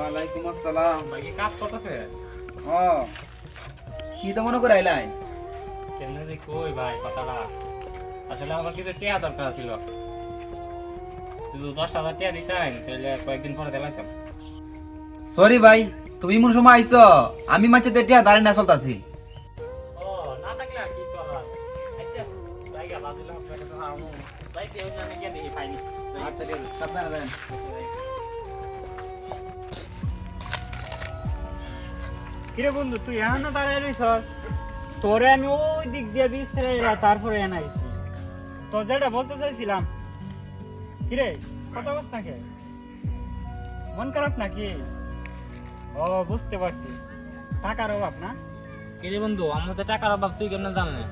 আসসালাম। ভাই কি কাজ করতেছে? ও কি তো মনে করে আইলাই? কেমনে যে কই ভাই কথাটা। আসলে আমার কিছু টিয়া দরকার ছিল। শুধু দশ হাজার টিয়া দিতেন তাহলে কয়েকদিন পরে দিলাম সরি ভাই তুমি মন সময় আইছো আমি মাঝে দেটিয়া দাঁড়িয়ে না চলতাছি। ও না থাকলে আর কি করার আচ্ছা জায়গা বাদিলাম আপনার কাছে আমু ভাই কেউ জানে কে দেখি পাইনি আচ্ছা ঠিক আছে সাবধানে কিরে বন্ধু তুই এখনও দাঁড়ায় রইছ তোরে আমি ওই দিক দিয়ে বিশ্রে তারপরে এনাইছি তো যেটা বলতে চাইছিলাম কিরে কথা বস নাকি মন খারাপ নাকি? ও বুঝতে পারছি। টাকার অভাব না? কিরে বন্ধু আমার তো টাকার অভাব তুই কেমনে জানে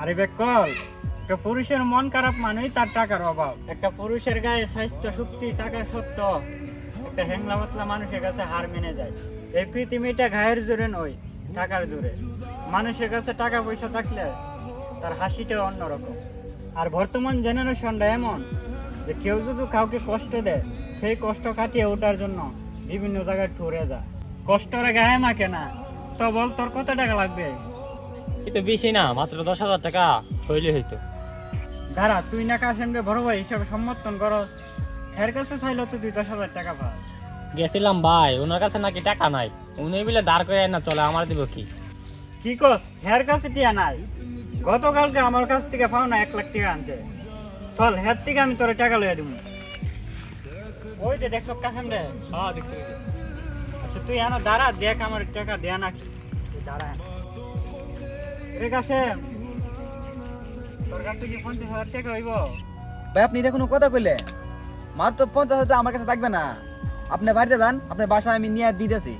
আরে বেকল একটা পুরুষের মন খারাপ মানেই তার টাকার অভাব। একটা পুরুষের গায়ে স্বাস্থ্য শক্তি টাকা সত্য একটা হ্যাংলা পাতলা মানুষের কাছে হার মেনে যায়। এই পৃথিবীটা গায়ের জোরে নয় টাকার জোরে। মানুষের কাছে টাকা পয়সা থাকলে তার হাসিটা অন্যরকম। আর বর্তমান জেনারেশনটা এমন যে কেউ যদি কাউকে কষ্ট দেয় সেই কষ্ট কাটিয়ে ওঠার জন্য বিভিন্ন জায়গায় টুরে যায়। কষ্টরে গায়ে মাকে না তো বল তোর কত টাকা লাগবে? এই তো বেশি না মাত্র দশ হাজার টাকা হইলে হইতো। দাঁড়া তুই না কাশেমকে বড় ভাই হিসাবে সমর্থন করস? এর কাছে চাইলো তো তুই দশ হাজার টাকা পাস। গেছিলাম ভাই ওনার কাছে নাকি টাকা নাই। উনি বলে দাঁড় করে না চলে আমার দিব কি? কি কস হের কাছে টিয়া নাই? গতকালকে আমার কাছ থেকে পাও না এক লাখ টাকা আনছে। চল হের থেকে আমি তোর টাকা লইয়া দিব ওই যে দেখছ কাশেম রে? হ্যাঁ দেখছি আচ্ছা তুই এনো দাঁড়া দেখ আমার টাকা দেয়া নাকি। দাঁড়া। রে কাশেম তোর কাছে কি পঞ্চাশ হাজার টাকা হইব। ভাই আপনি এটা কোনো কথা কইলে মার তো পঞ্চাশ হাজার আমার কাছে থাকবে না। আপনি বাড়িতে যান আপনার বাসায় আমি নিয়ে দিতেছি।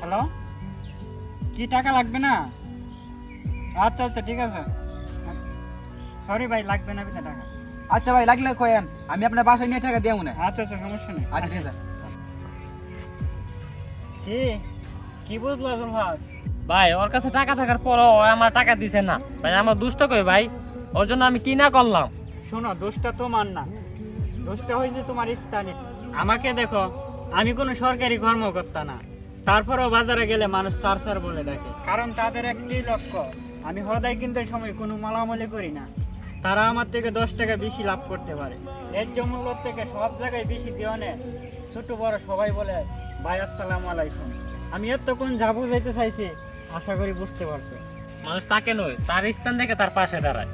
হ্যালো? কি টাকা লাগবে না? আচ্ছা আচ্ছা ঠিক আছে। সরি ভাই লাগবে না বিনা টাকা। আচ্ছা ভাই লাগলে কয়েন আমি আপনার বাসায় নিয়ে টাকা দিয়ে মনে আচ্ছা আচ্ছা সমস্যা নেই। আচ্ছা ঠিক আছে। কি? কি বুঝলো আসল ভাই? ভাই ওর কাছে টাকা থাকার পরও ও আমার টাকা দিছে না। ভাই আমার দুষ্ট কই ভাই? ওর জন্য আমি কি না করলাম? শোনো দোষটা তোমার না। দোষটা হয়েছে তোমার স্থানে। আমাকে দেখো, আমি কোনো সরকারি কর্মকর্তা না। তারপরেও বাজারে গেলে মানুষ সার সার বলে ডাকে। কারণ তাদের একটি লক্ষ্য, আমি হদায় কিনতে সময় কোনো মালামালি করি না। তারা আমার থেকে দশ টাকা বেশি লাভ করতে পারে। ন্যায্য মূল্য থেকে সব জায়গায় বেশি দেওয়া নেয় ছোট বড় সবাই বলে, ভাই, আসসালামু আলাইকুম। আমি এতক্ষণ যাব যেতে চাইছি, আশা করি বুঝতে পারছ। মানুষ তাকে নয়, তার স্থান থেকে তার পাশে দাঁড়ায়।